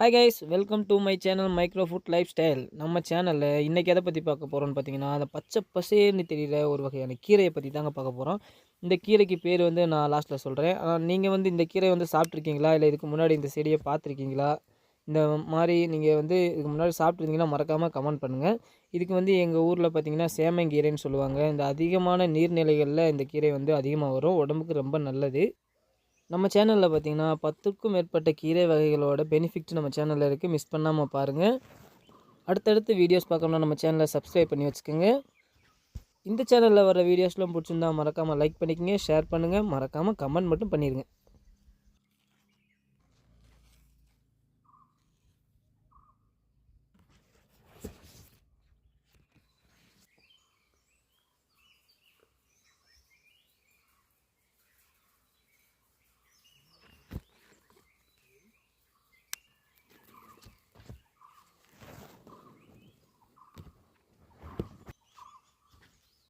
Hi guys welcome to my channel micro food lifestyle நம்ம சேனலில் இன்றைக்கி எதை பற்றி பார்க்க போகிறோம்னு பார்த்தீங்கன்னா அந்த பச்சை பசேர்னு தெரியல ஒரு வகையான கீரையை பற்றி தாங்க பார்க்க போகிறோம் இந்த கீரைக்கு பேர் வந்து நான் லாஸ்ட்டில் சொல்கிறேன் ஆனால் நீங்கள் வந்து இந்த கீரை வந்து சாப்பிட்ருக்கீங்களா இல்லை இதுக்கு முன்னாடி இந்த செடியை பார்த்துருக்கீங்களா? இந்த மாதிரி நீங்கள் வந்து இதுக்கு முன்னாடி சாப்பிட்ருந்தீங்கன்னா மறக்காமல் கமெண்ட் பண்ணுங்கள் இதுக்கு வந்து எங்கள் ஊரில் பார்த்தீங்கன்னா சேமங்கீரைன்னு சொல்லுவாங்க. இந்த அதிகமான நீர்நிலைகளில் இந்த கீரை வந்து அதிகமாக வரும். உடம்புக்கு ரொம்ப நல்லது. நம்ம சேனலில் பார்த்தீங்கன்னா பத்துக்கும் மேற்பட்ட கீரை வகைகளோட பெனிஃபிட் நம்ம சேனலில் இருக்குது மிஸ் பண்ணாமல் பாருங்கள் அடுத்தடுத்து வீடியோஸ் பார்க்கணும்னா நம்ம சேனலை சப்ஸ்கிரைப் பண்ணி வச்சுக்கோங்க. இந்த சேனலில் வர வீடியோஸ்லாம் பிடிச்சிருந்தா மறக்காமல் லைக் பண்ணிக்கங்க ஷேர் பண்ணுங்கள் மறக்காமல் கமெண்ட் மட்டும் பண்ணிடுங்க